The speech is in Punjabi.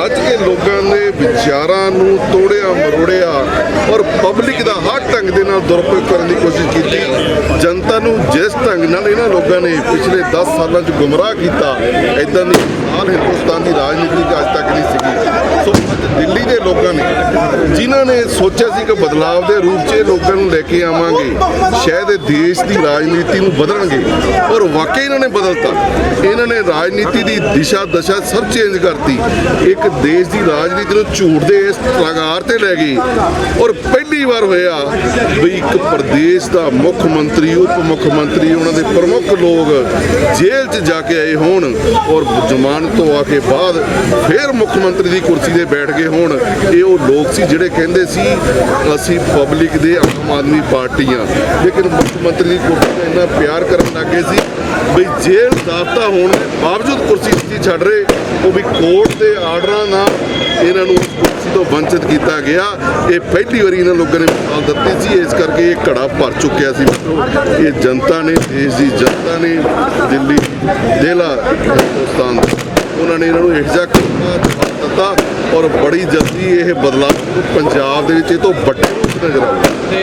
ਰੱਜ ਕੇ ਲੋਕਾਂ ਦੇ ਵਿਚਾਰਾਂ ਨੂੰ ਤੋੜਿਆ, ਮਰੋੜਿਆ ਔਰ ਪਬਲਿਕ ਦਾ ਹਰ ਢੰਗ ਦੇ ਨਾਲ ਦੁਰਪਯੋਗ ਕਰਨ ਦੀ ਕੋਸ਼ਿਸ਼ ਕੀਤੀ। ਜਨਤਾ ਨੂੰ ਜਿਸ ਢੰਗ ਨਾਲ ਇਹਨਾਂ ਲੋਕਾਂ ਨੇ ਪਿਛਲੇ 10 ਸਾਲਾਂ 'ਚ ਗੁੰਮਰਾਹ ਕੀਤਾ ਇਦਾਂ ਦੀ ਹਾਲ ਹਿੰਦੁਸਤਾਨ ਦੀ ਰਾਜਨੀਤੀ 'ਚ ਅੱਜ ਤੱਕ ਨਹੀਂ ਸੀਗੀ। ਸੋ ਅੱਜ ਦਿੱਲੀ ਦੇ ਲੋਕਾਂ ਨੇ ਜਿਨ੍ਹਾਂ ਨੇ ਸੋਚਿਆ ਸੀ ਕਿ ਬਦਲਾਵ ਦੇ ਰੂਪ 'ਚ ਇਹ ਲੋਕਾਂ ਨੂੰ ਲੈ ਕੇ ਆਵਾਂਗੇ, ਸ਼ਾਇਦ ਇਹ ਦੇਸ਼ ਦੀ ਰਾਜਨੀਤੀ ਨੂੰ ਬਦਲਣਗੇ ਔਰ ਵਾਕਈ ਇਹਨਾਂ ਨੇ ਬਦਲਤਾ। ਇਹਨਾਂ ਨੇ ਰਾਜਨੀਤੀ ਦੀ ਦਿਸ਼ਾ ਦਸ਼ਾ ਸਭ ਚੇਂਜ ਕਰਤੀ। ਇੱਕ ਦੇਸ਼ ਦੀ ਰਾਜਨੀਤੀ ਨੂੰ ਝੂਠ ਦੇ ਇਸ ਲਗਾਰ ਤੇ ਲੈ ਗਈ। ਔਰ ਪਹਿਲੀ ਵਾਰ ਹੋਇਆ ਵੀ ਇੱਕ ਪ੍ਰਦੇਸ਼ ਦਾ ਮੁੱਖ ਮੰਤਰੀ, ਉਪ ਮੁੱਖ ਮੰਤਰੀ, ਉਹਨਾਂ ਦੇ ਪ੍ਰਮੁੱਖ ਲੋਕ ਜੇਲ੍ਹ 'ਚ ਜਾ ਕੇ ਆਏ ਹੋਣ ਔਰ ਜ਼ਮਾਨਤ ਤੋਂ ਆ ਕੇ ਬਾਅਦ ਫਿਰ ਮੁੱਖ ਮੰਤਰੀ ਦੀ ਕੁਰਸੀ ਤੇ ਬੈਠ ਗਏ ਹੋਣ। ਇਹ ਉਹ ਲੋਕ ਸੀ, ਜਿਹੜੇ ਕਹਿੰਦੇ ਸੀ, ਅਸੀਂ ਪਬਲਿਕ ਦੇ ਆਮ ਆਦਮੀ ਪਾਰਟੀਆਂ ਲੇਕਿਨ ਮੁੱਖ ਮੰਤਰੀ ਦੀ ਕੁਰਸੀ ਦਾ ਇੰਨਾ ਪਿਆਰ ਕਰਨ ਲੱਗੇ ਸੀ ਵੀ ਜੇਲ੍ਹ ਜ਼ਾਬਤਾ ਹੋਣ ਦੇ ਬਾਵਜੂਦ ਕੁਰਸੀ ਨਹੀਂ ਛੱਡ ਰਹੇ, ਉਹ ਵੀ ਕੋਰਟ ਦੇ ਆਰਡਰਾਂ ਨਾਲ ਇਹਨਾਂ ਨੂੰ ਕੁਰਸੀ ਤੋਂ ਵੰਚਿਤ ਕੀਤਾ ਗਿਆ। ਇਹ ਪਹਿਲੀ ਵਾਰੀ ਇਹਨਾਂ ਲੋਕਾਂ ਨੇ ਮਿਸਾਲ ਦਿੱਤੀ ਸੀ, ਇਸ ਕਰਕੇ ਇਹ ਘੜਾ ਭਰ ਚੁੱਕਿਆ ਸੀ। ਇਹ ਜਨਤਾ ਨੇ, ਦੇਸ਼ ਦੀ ਜਨਤਾ ਨੇ, ਦਿੱਲੀ ਜ਼ਿਲ੍ਹਾ ਹਿੰਦੁਸਤਾਨ ਉਹਨਾਂ ਨੇ ਇਹਨਾਂ ਨੂੰ ਇੱਕ ਜਾ ਦਿੱਤਾ ਔਰ ਬੜੀ ਜਲਦੀ ਇਹ ਬਦਲਾਅ ਪੰਜਾਬ ਦੇ ਵਿੱਚ ਇਹ ਤੋਂ ਵੱਡੇ ਨਜ਼ਰ ਆਉਂਦਾ